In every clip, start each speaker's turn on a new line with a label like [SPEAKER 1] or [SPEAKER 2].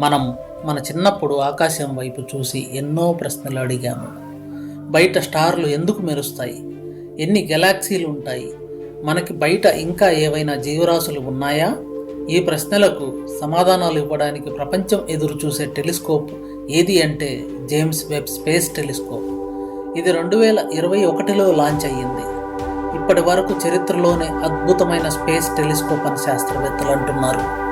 [SPEAKER 1] మనం మన చిన్నప్పుడు ఆకాశం వైపు చూసి ఎన్నో ప్రశ్నలు అడిగాము. బయట స్టార్లు ఎందుకు మెరుస్తాయి? ఎన్ని గెలాక్సీలు ఉంటాయి? మనకి బయట ఇంకా ఏవైనా జీవరాశులు ఉన్నాయా? ఈ ప్రశ్నలకు సమాధానాలు ఇవ్వడానికి ప్రపంచం ఎదురు చూసే టెలిస్కోప్ ఏది అంటే జేమ్స్ వెబ్ స్పేస్ టెలిస్కోప్. ఇది రెండు వేల ఇరవై ఒకటిలో లాంచ్ అయ్యింది. ఇప్పటి వరకు చరిత్రలోనే అద్భుతమైన స్పేస్ టెలిస్కోప్ అని శాస్త్రవేత్తలు అంటున్నారు.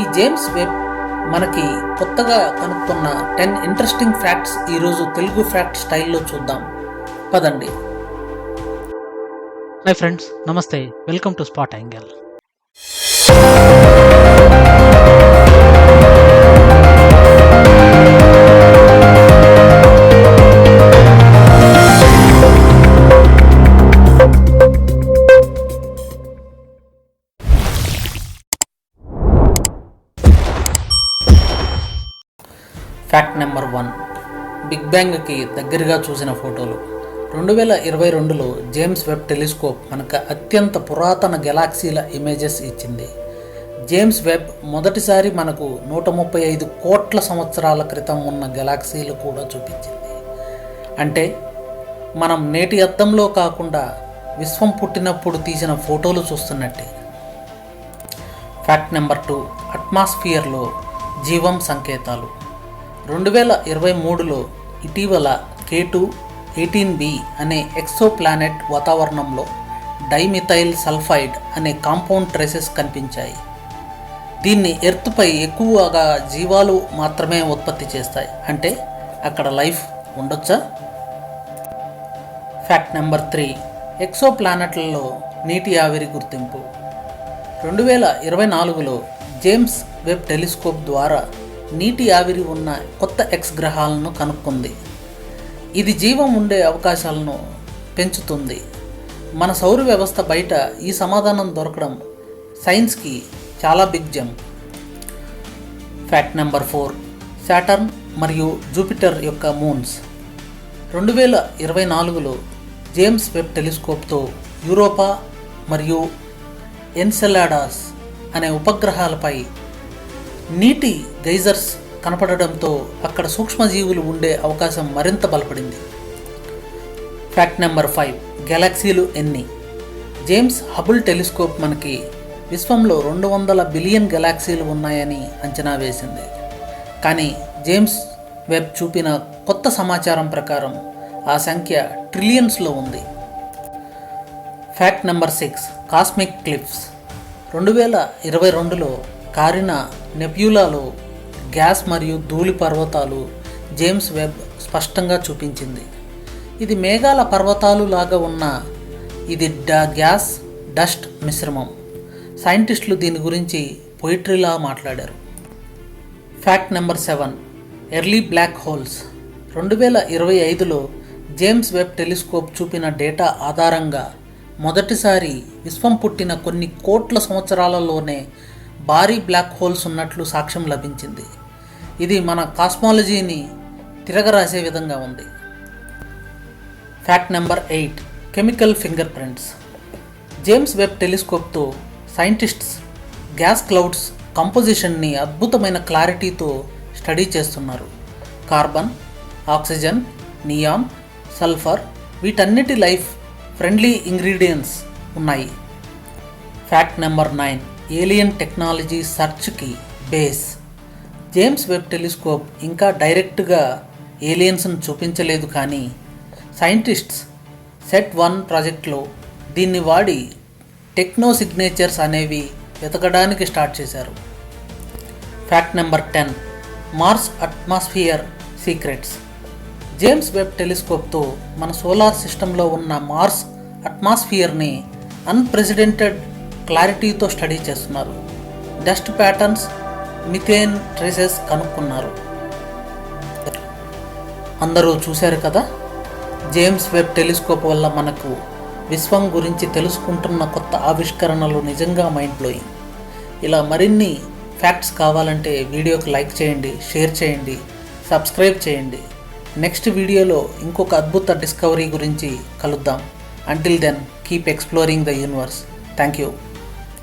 [SPEAKER 1] ఈ జేమ్స్ వెబ్ మనకి కొత్తగా కనుక్కున్న టెన్ ఇంట్రెస్టింగ్ ఫ్యాక్ట్స్ ఈరోజు తెలుగు ఫ్యాక్ట్ స్టైల్లో చూద్దాం. పదండి.
[SPEAKER 2] హాయ్ ఫ్రెండ్స్ నమస్తే. Welcome to spot angle.
[SPEAKER 1] Fact number one big బ్యాంగ్కి దగ్గరగా చూసిన ఫోటోలు. రెండు వేల ఇరవై రెండులో జేమ్స్ వెబ్ టెలిస్కోప్ మనకు అత్యంత పురాతన గెలాక్సీల ఇమేజెస్ ఇచ్చింది. జేమ్స్ వెబ్ మొదటిసారి మనకు నూట ముప్పై ఐదు కోట్ల సంవత్సరాల క్రితం ఉన్న గెలాక్సీలు కూడా చూపించింది. అంటే మనం నేటి అద్దంలో కాకుండా విశ్వం పుట్టినప్పుడు తీసిన ఫోటోలు చూస్తున్నట్టే. ఫ్యాక్ట్ నెంబర్ టూ అట్మాస్ఫియర్లో జీవం సంకేతాలు. రెండు వేల ఇరవై మూడులో ఇటీవల కే టూ ఎయిటీన్ బి అనే ఎక్సో ప్లానెట్ వాతావరణంలో డైమిథైల్ సల్ఫైడ్ అనే కాంపౌండ్ ట్రేసెస్ కనిపించాయి. దీన్ని ఎర్త్పై ఎక్కువగా జీవాలు మాత్రమే ఉత్పత్తి చేస్తాయి. అంటే అక్కడ లైఫ్ ఉండొచ్చా? Fact number three. ఎక్సో ప్లానెట్లలో నీటి ఆవిరి గుర్తింపు. రెండు వేల ఇరవై నాలుగులో జేమ్స్ వెబ్ టెలిస్కోప్ ద్వారా నీటి ఆవిరి ఉన్న కొత్త ఎక్స్ గ్రహాలను కనుక్కుంది. ఇది జీవం ఉండే అవకాశాలను పెంచుతుంది. మన సౌర వ్యవస్థ బయట ఈ సమాధానం దొరకడం సైన్స్కి చాలా big jump. Fact number four Saturn మరియు జూపిటర్ యొక్క మూన్స్ రెండు వేల ఇరవై నాలుగులో జేమ్స్ వెబ్ టెలిస్కోప్తో యూరోపా మరియు ఎన్సెలాడాస్ అనే ఉపగ్రహాలపై నీటి గైజర్స్ కనపడడంతో అక్కడ సూక్ష్మజీవులు ఉండే అవకాశం మరింత బలపడింది. ఫ్యాక్ట్ నెంబర్ ఫైవ్ గెలాక్సీలు ఎన్ని? జేమ్స్ హబుల్ టెలిస్కోప్ మనకి విశ్వంలో రెండు వందల బిలియన్ గెలాక్సీలు ఉన్నాయని అంచనా వేసింది. కానీ జేమ్స్ వెబ్ చూపిన కొత్త సమాచారం ప్రకారం ఆ సంఖ్య ట్రిలియన్స్లో ఉంది. Fact number six cosmic clips. రెండు వేల ఇరవై రెండులో కారిన నెప్యూలాలో గ్యాస్ మరియు ధూళి పర్వతాలు జేమ్స్ వెబ్ స్పష్టంగా చూపించింది. ఇది మేఘాల పర్వతాలు లాగా ఉన్న ఇది డా గ్యాస్ డస్ట్ మిశ్రమం. సైంటిస్టులు దీని గురించి పొయిట్రీలా మాట్లాడారు. Fact number seven early black holes. రెండు వేల ఇరవై ఐదులో జేమ్స్ వెబ్ టెలిస్కోప్ చూపిన డేటా ఆధారంగా మొదటిసారి విశ్వం పుట్టిన కొన్ని కోట్ల సంవత్సరాలలోనే భారీ బ్లాక్ హోల్స్ ఉన్నట్లు సాక్ష్యం లభించింది. ఇది మన కాస్మాలజీని తిరగరాసే విధంగా ఉంది. Fact number eight chemical fingerprints James Webb టెలిస్కోప్తో scientists gas clouds కంపోజిషన్ని అద్భుతమైన క్లారిటీతో స్టడీ చేస్తున్నారు. కార్బన్ ఆక్సిజన్ నియామ్ సల్ఫర్ వీటన్నిటి లైఫ్ ఫ్రెండ్లీ ఇంగ్రీడియంట్స్ ఉన్నాయి. Fact number nine alien technology సర్చ్కి base. James Webb telescope ఇంకా డైరెక్ట్గా ఏలియన్స్ను చూపించలేదు కానీ సైంటిస్ట్స్ సెట్ వన్ ప్రాజెక్ట్లో దీన్ని వాడి టెక్నో సిగ్నేచర్స్ అనేవి వెతకడానికి స్టార్ట్ చేశారు. Fact number ten Mars atmosphere secrets. James Webb టెలిస్కోప్తో మన సోలార్ సిస్టంలో ఉన్న మార్స్ అట్మాస్ఫియర్ని అన్ప్రెసిడెంటెడ్ క్లారిటీతో స్టడీ చేస్తున్నారు. డస్ట్ ప్యాటర్న్స్ మిథేన్ ట్రేసెస్ కనుక్కున్నారు. అందరూ చూశారు కదా? జేమ్స్ వెబ్ టెలిస్కోప్ వల్ల మనకు విశ్వం గురించి తెలుసుకుంటున్న కొత్త ఆవిష్కరణలు నిజంగా మైండ్ బ్లోయింగ్ ఇలా మరిన్ని ఫ్యాక్ట్స్ కావాలంటే వీడియోకి లైక్ చేయండి షేర్ చేయండి సబ్స్క్రైబ్ చేయండి. నెక్స్ట్ వీడియోలో ఇంకొక అద్భుత డిస్కవరీ గురించి కలుద్దాం. Until then keep exploring the universe thank you